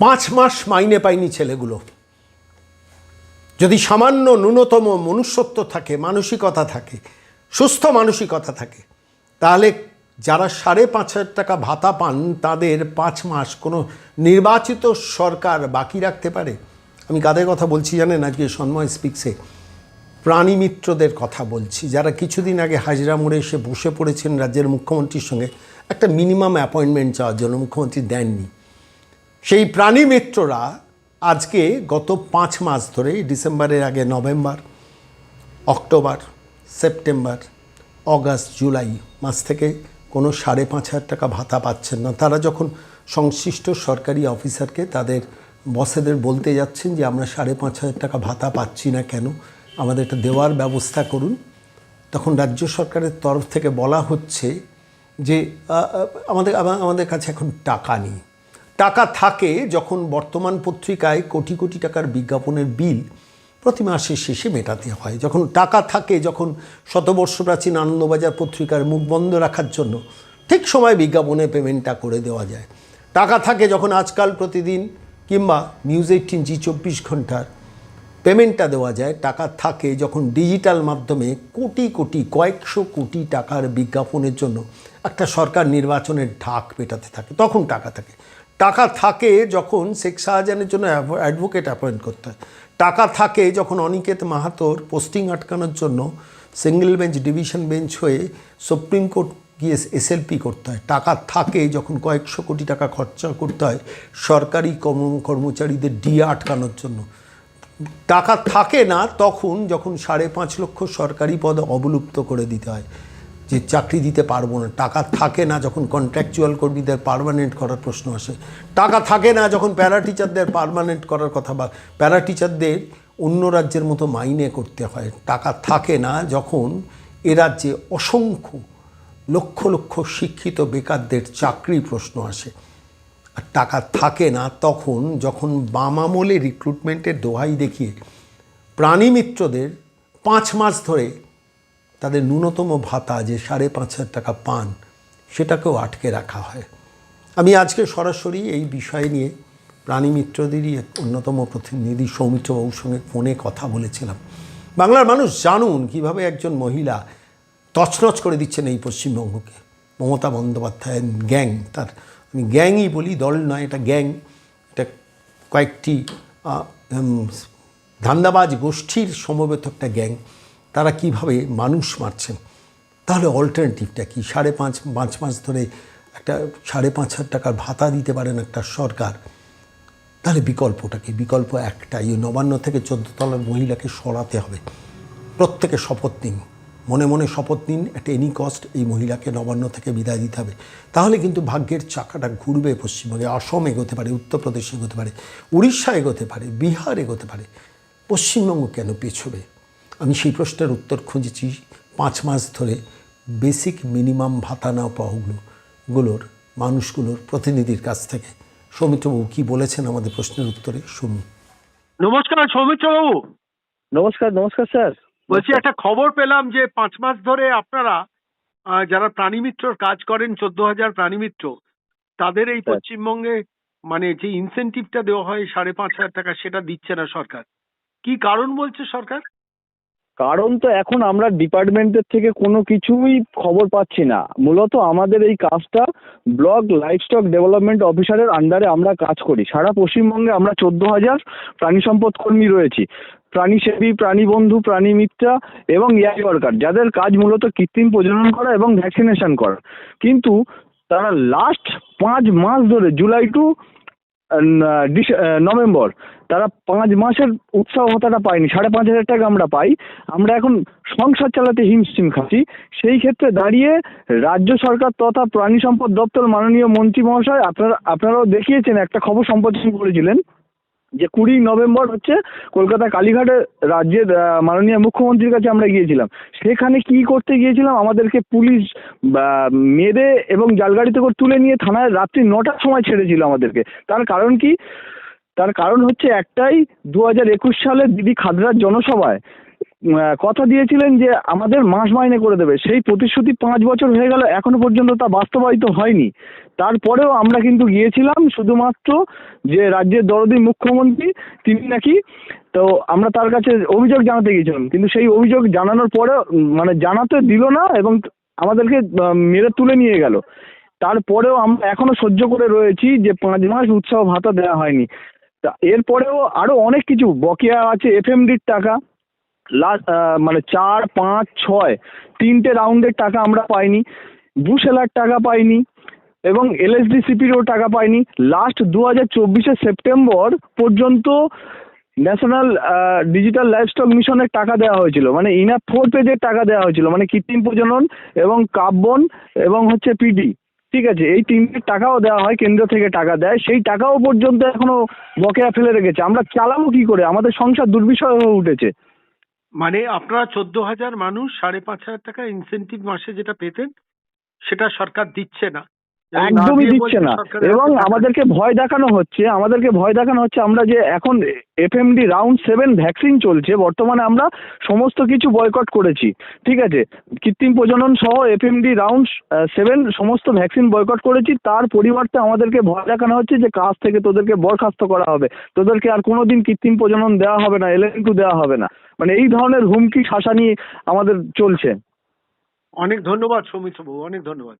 পাঁচ মাস মাইনে পায়নি ছেলেগুলো। যদি সামান্য ন্যূনতম মনুষ্যত্ব থাকে, মানসিকতা থাকে, সুস্থ মানসিকতা থাকে, তাহলে যারা সাড়ে পাঁচ হাজার টাকা ভাতা পান, তাদের পাঁচ মাস কোনো নির্বাচিত সরকার বাকি রাখতে পারে? আমি কাদের কথা বলছি জানেন? আজকে সন্ময় স্পিক্সে প্রাণী মিত্রদের কথা বলছি। যারা কিছুদিন আগে হাজরা মোড়ে এসে বসে পড়েছেন রাজ্যের মুখ্যমন্ত্রীর সঙ্গে, একটা মিনিমাম অ্যাপয়েন্টমেন্ট চাওয়ার জন্য মুখ্যমন্ত্রী দেননি। সেই প্রাণী মিত্ররা আজকে গত পাঁচ মাস ধরে ডিসেম্বরের আগে November, October, September, August, July মাস থেকে কোনো সাড়ে পাঁচ হাজার টাকা ভাতা পাচ্ছেন না। তারা যখন সংশ্লিষ্ট সরকারি অফিসারকে তাদের বসেদের বলতে যাচ্ছেন যে, আমরা সাড়ে পাঁচ হাজার টাকা ভাতা পাচ্ছি না কেন? আমাদের এটা দেওয়ার ব্যবস্থা করুন। তখন রাজ্য সরকারের তরফ থেকে বলা হচ্ছে যে আমাদের আমাদের কাছে এখন টাকা নেই। টাকা থাকে যখন বর্তমান পত্রিকায় কোটি কোটি টাকার বিজ্ঞাপনের বিল প্রতি মাসের শেষে মেটাতে হয়। যখন টাকা থাকে, যখন শতবর্ষ প্রাচীন আনন্দবাজার পত্রিকার মুখ বন্ধ রাখার জন্য ঠিক সময় বিজ্ঞাপনে পেমেন্টটা করে দেওয়া যায়। টাকা থাকে যখন আজকাল প্রতিদিন কিংবা নিউজ এইটিন জি চব্বিশ ঘণ্টার পেমেন্টটা দেওয়া যায়। টাকা থাকে যখন ডিজিটাল মাধ্যমে কোটি কোটি, কয়েকশো কোটি টাকার বিজ্ঞাপনের জন্য একটা সরকার নির্বাচনের ঢাক পেটাতে থাকে। তখন টাকা থাকে। টাকা থাকে যখন শেখ শাহজাহানের জন্য অ্যাডভোকেট অ্যাপয়েন্ট করতে হয়। টাকা থাকে যখন অনিকেত মাহাতোর পোস্টিং আটকানোর জন্য সিঙ্গেল বেঞ্চ ডিভিশন বেঞ্চ হয়ে সুপ্রিম কোর্ট গিয়ে এসএলপি করতে হয়। টাকা থাকে যখন কয়েকশো কোটি টাকা খরচা করতে হয় সরকারি কর্ম কর্মচারীদের ডিএ আটকানোর জন্য। টাকা থাকে না তখন যখন সাড়ে পাঁচ লক্ষ সরকারি পদ অবলুপ্ত করে দিতে হয়। যে চাকরি দিতে পারব না। টাকা থাকে না যখন কন্ট্রাকচুয়াল কর্মীদের পারমানেন্ট করার প্রশ্ন আসে। টাকা থাকে না যখন প্যারা টিচারদের পার্মানেন্ট করার কথা বা প্যারা টিচারদের অন্য রাজ্যের মতো মাইনে করতে হয়। টাকা থাকে না যখন এ রাজ্যে অসংখ্য লক্ষ লক্ষ শিক্ষিত বেকারদের চাকরি প্রশ্ন আসে। আর টাকা থাকে না তখন যখন বামামলে রিক্রুটমেন্টের দোহাই দেখিয়ে প্রাণী মিত্রদের পাঁচ মাস ধরে তাদের ন্যূনতম ভাতা যে সাড়ে পাঁচ হাজার টাকা পান, সেটাকেও আটকে রাখা হয়। আমি আজকে সরাসরি এই বিষয় নিয়ে প্রাণী মিত্রদেরই এক অন্যতম প্রতিনিধি সৌমিত্রবাবুর সঙ্গে ফোনে কথা বলেছিলাম। বাংলার মানুষ জানুন কীভাবে একজন মহিলা তছনছ করে দিচ্ছেন এই পশ্চিমবঙ্গকে। মমতা বন্দ্যোপাধ্যায়ের গ্যাং, তার আমি গ্যাংই বলি, দল নয়, এটা গ্যাং। এটা কয়েকটি ধান্দাবাজ গোষ্ঠীর সমবেত একটা গ্যাং। তারা কীভাবে মানুষ মারছেন? তাহলে অল্টারনেটিভটা কি? সাড়ে পাঁচ পাঁচ মাস ধরে একটা সাড়ে পাঁচ হাজার টাকার ভাতা দিতে পারেন একটা সরকার। তাহলে বিকল্পটা কি? বিকল্প একটাই, ওই নবান্ন থেকে চোদ্দ তলার মহিলাকে সরাতে হবে। প্রত্যেকে শপথ নিন। মনে মনে শপথ নিন একটা এনি কস্ট এই মহিলাকে নবান্ন থেকে বিদায় দিতে হবে। তাহলে কিন্তু ভাগ্যের চাকাটা ঘুরবে পশ্চিমবঙ্গে অসম এগোতে পারে, উত্তরপ্রদেশ এগোতে পারে, উড়িষ্যা এগোতে পারে, বিহার এগোতে পারে। পশ্চিমবঙ্গ কেন পেছবে? আমি সেই প্রশ্নের উত্তর খুঁজেছি পাঁচ মাস ধরে বেসিক মিনিমাম ভাতা না পাওয়াগুলো গুলোর মানুষগুলোর প্রতিনিধির কাছ থেকে। সৌমিত্রবাবু কি বলেছেন আমাদের প্রশ্নের উত্তরে? শুনুন। নমস্কার সৌমিত্র বাবু নমস্কার নমস্কার স্যার। বলছি একটা খবর পেলাম যে পাঁচ মাস ধরে আপনারা আহ, যারা প্রাণী মিত্রর কাজ করেন চোদ্দ হাজার প্রাণী মিত্র তাদের এই পশ্চিমবঙ্গে মানে যে ইনসেনটিভটা দেওয়া হয় সাড়ে পাঁচ হাজার টাকা সেটা দিচ্ছে না সরকার। কি কারণ বলছে সরকার? কারণ তো এখন আমরা ডিপার্টমেন্টের থেকে কোনো কিছুই খবর পাচ্ছি না। মূলত আমাদের এই কাজটা ব্লক লাইফস্টক ডেভেলপমেন্ট অফিসারের আন্ডারে আমরা কাজ করি। সারা পশ্চিমবঙ্গে আমরা চোদ্দ হাজার প্রাণী সম্পদ কর্মী রয়েছি। প্রাণী সেবী, প্রাণী বন্ধু, প্রাণী মিত্রা এবং ইয়াই ওয়ার্কার যাদের কাজ মূলত কৃত্রিম প্রজনন করা এবং ভ্যাকসিনেশন করা। কিন্তু তারা লাস্ট পাঁচ মাস ধরে জুলাই টু নভেম্বর, তারা পাঁচ মাসের উৎসাহ ভাতাটা পায়নি, সাড়ে পাঁচ হাজার টাকা আমরা পাই। আমরা এখন সংসার চালাতে হিমশিম খাচ্ছি। সেই ক্ষেত্রে দাঁড়িয়ে রাজ্য সরকার তথা প্রাণী সম্পদ দপ্তর মাননীয় মন্ত্রী মহাশয়, আপনারা, আপনারাও দেখিয়েছেন, একটা খবর সম্প্রচার করেছিলেন। যে কুড়ি নভেম্বর হচ্ছে কলকাতা কালীঘাটে রাজ্যের মাননীয় মুখ্যমন্ত্রীর কাছে আমরা গিয়েছিলাম। সেখানে কি করতে গিয়েছিলাম? আমাদেরকে পুলিশ মেরে এবং জালগাড়িতে করে তুলে নিয়ে থানায় রাত্রি নটার সময় ছেড়েছিল আমাদেরকে। তার কারণ কি? তার কারণ হচ্ছে একটাই, দু হাজার একুশ সালে দিদি খাদরার জনসভায় কথা দিয়েছিলেন যে আমাদের মাস মাইনে করে দেবে। সেই প্রতিশ্রুতি পাঁচ বছর হয়ে গেল, এখনও পর্যন্ত তা বাস্তবায়িত হয়নি। তারপরেও আমরা কিন্তু গিয়েছিলাম শুধুমাত্র যে রাজ্যের দরদি মুখ্যমন্ত্রী, তিনি নাকি, তো আমরা তার কাছে অভিযোগ জানাতে গিয়েছিলাম। কিন্তু সেই অভিযোগ জানানোর পরেও মানে জানাতে দিল না এবং আমাদেরকে মেরে তুলে নিয়ে গেল। তারপরেও আমরা এখনও সহ্য করে রয়েছি যে পাঁচ মাস উৎসাহ ভাতা দেওয়া হয়নি। তা এরপরেও আরও অনেক কিছু, বকেয়া আছে এফএমডির টাকা। লাস্ট মানে চার, পাঁচ, ছয়, তিনটে রাউন্ডের টাকা আমরা পাইনি। বুশেলার টাকা পাইনি এবং এলএসডি সিপিরও টাকা পাইনি। লাস্ট দু হাজার চব্বিশে সেপ্টেম্বর পর্যন্ত ন্যাশনাল ডিজিটাল লাইফস্টক মিশনের টাকা দেওয়া হয়েছিল। মানে ইনার ফোর পেজের টাকা দেওয়া হয়েছিল। মানে কৃত্রিম প্রজনন এবং কাব্বন এবং হচ্ছে পিডি ঠিক আছে? এই তিনটে টাকাও দেওয়া হয়, কেন্দ্র থেকে টাকা দেয়। সেই টাকাও পর্যন্ত এখনও বকেয়া ফেলে রেখেছে। আমরা চালাবো কি করে? আমাদের সংসার দুর্বিষয় হয়ে উঠেছে। মানে আপনারা চোদ্দ হাজার মানুষ সাড়ে পাঁচ হাজার টাকা ইনসেন্টিভ মাসে যেটা পেতেন, সেটা সরকার দিচ্ছে না। একদমই দিচ্ছে না। এবং আমাদেরকে ভয় দেখানো হচ্ছে আমাদেরকে ভয় দেখানো হচ্ছে আমরা যে এখন এফএমডি রাউন্ড সেভেন ভ্যাকসিন চলছে বর্তমানে আমরা সমস্ত কিছু বয়কট করেছি ঠিক আছে? কৃত্রিম প্রজনন সহ এফএমডি রাউন্ড সেভেন সমস্ত ভ্যাকসিন বয়কট করেছি তার পরিবর্তে আমাদেরকে ভয় দেখানো হচ্ছে যে কাজ থেকে তোদেরকে বরখাস্ত করা হবে। তোদেরকে আর কোনোদিন কৃত্রিম প্রজনন দেওয়া হবে না এলএনটু দেওয়া হবে না। মানে এই ধরনের হুমকি শাসানি আমাদের চলছে। অনেক ধন্যবাদ সৌমিত্র বাবু অনেক ধন্যবাদ।